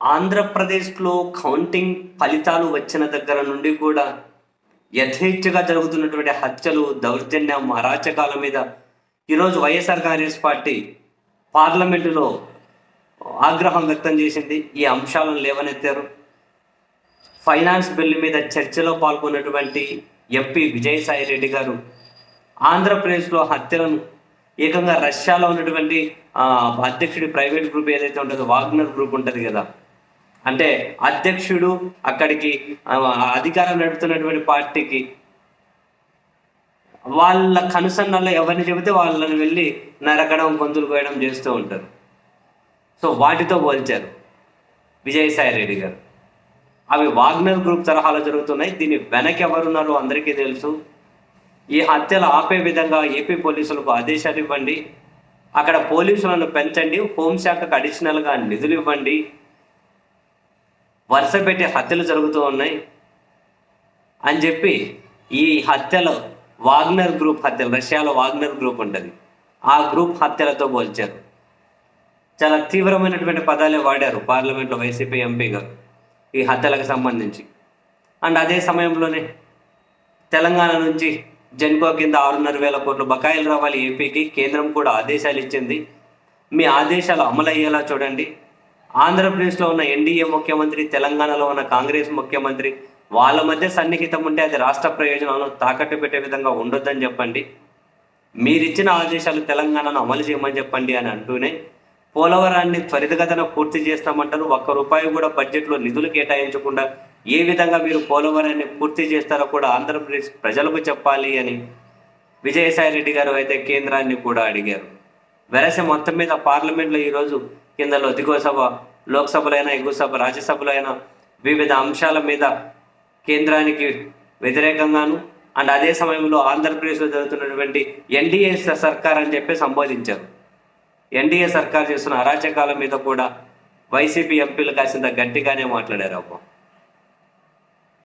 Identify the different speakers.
Speaker 1: ఆంధ్రప్రదేశ్లో కౌంటింగ్ ఫలితాలు వచ్చిన దగ్గర నుండి కూడా యథేచ్ఛగా జరుగుతున్నటువంటి హత్యలు దౌర్జన్యం అరాచకాల మీద ఈరోజు వైఎస్ఆర్ కాంగ్రెస్ పార్టీ పార్లమెంటులో ఆగ్రహం వ్యక్తం చేసింది. ఈ అంశాలను లేవనెత్తారు. ఫైనాన్స్ బిల్లు మీద చర్చలో పాల్గొన్నటువంటి ఎంపీ విజయసాయి రెడ్డి గారు ఆంధ్రప్రదేశ్లో హత్యలను ఏకంగా రష్యాలో ఉన్నటువంటి అధ్యక్షుడి ప్రైవేట్ గ్రూప్ ఏదైతే ఉంటుందో వాగ్నర్ గ్రూప్ ఉంటుంది కదా అంటే అధ్యక్షుడు అక్కడికి అధికారం నడుపుతున్నటువంటి పార్టీకి వాళ్ళ కనుసన్నల్లో ఎవరిని చెబితే వాళ్ళని వెళ్ళి నరకడం గొంతులు కోయడం చేస్తూ ఉంటారు. సో వాటితో పోల్చారు విజయసాయి రెడ్డి గారు. అవి వాగ్నర్ గ్రూప్ తరహాలో జరుగుతున్నాయి. దీని వెనక ఎవరున్నారో అందరికీ తెలుసు. ఈ హత్యలు ఆపే విధంగా ఏపీ పోలీసులకు ఆదేశాలు ఇవ్వండి. అక్కడ పోలీసులను పెంచండి. హోంశాఖకు అడిషనల్గా నిధులు ఇవ్వండి. వరుస పెట్టి హత్యలు జరుగుతూ ఉన్నాయి అని చెప్పి ఈ హత్యలు వాగ్నర్ గ్రూప్ హత్యలు రష్యాలో వాగ్నర్ గ్రూప్ ఉంటుంది. ఆ గ్రూప్ హత్యలతో పోల్చారు. చాలా తీవ్రమైనటువంటి పదాలే వాడారు పార్లమెంట్లో వైసీపీ ఎంపీగా ఈ హత్యలకు సంబంధించి. అండ్ అదే సమయంలోనే తెలంగాణ నుంచి జెన్కో కింద ఆరున్నర వేల కోట్లు బకాయిలు రావాలి ఏపీకి కేంద్రం కూడా ఆదేశాలు ఇచ్చింది. మీ ఆదేశాలు అమలయ్యేలా చూడండి. ఆంధ్రప్రదేశ్లో ఉన్న ఎన్డీఏ ముఖ్యమంత్రి తెలంగాణలో ఉన్న కాంగ్రెస్ ముఖ్యమంత్రి వాళ్ళ మధ్య సన్నిహితం ఉంటే అది రాష్ట్ర ప్రయోజనాలను తాకట్టు పెట్టే విధంగా ఉండొద్దని చెప్పండి. మీరిచ్చిన ఆదేశాలు తెలంగాణను అమలు చేయమని చెప్పండి అని అంటూనే పోలవరాన్ని త్వరితగతన పూర్తి చేస్తామంటారు. ఒక్క రూపాయి కూడా బడ్జెట్లో నిధులు కేటాయించకుండా ఏ విధంగా మీరు పోలవరాన్ని పూర్తి చేస్తారో కూడా ఆంధ్రప్రదేశ్ ప్రజలకు చెప్పాలి అని విజయసాయి రెడ్డి గారు అయితే కేంద్రాన్ని కూడా అడిగారు. వెరస మొత్తం మీద పార్లమెంట్లో ఈరోజు కిందలో దిగువ సభ లోక్సభలో అయినా ఎగువ సభ రాజ్యసభలో అయినా వివిధ అంశాల మీద కేంద్రానికి వ్యతిరేకంగాను అండ్ అదే సమయంలో ఆంధ్రప్రదేశ్లో జరుగుతున్నటువంటి ఎన్డీఏ సర్కార్ అని చెప్పి సంబోధించారు. ఎన్డీఏ సర్కార్ చేస్తున్న అరాచకాల మీద కూడా వైసీపీ ఎంపీలు కాసింత గట్టిగానే మాట్లాడారు అబ్బా.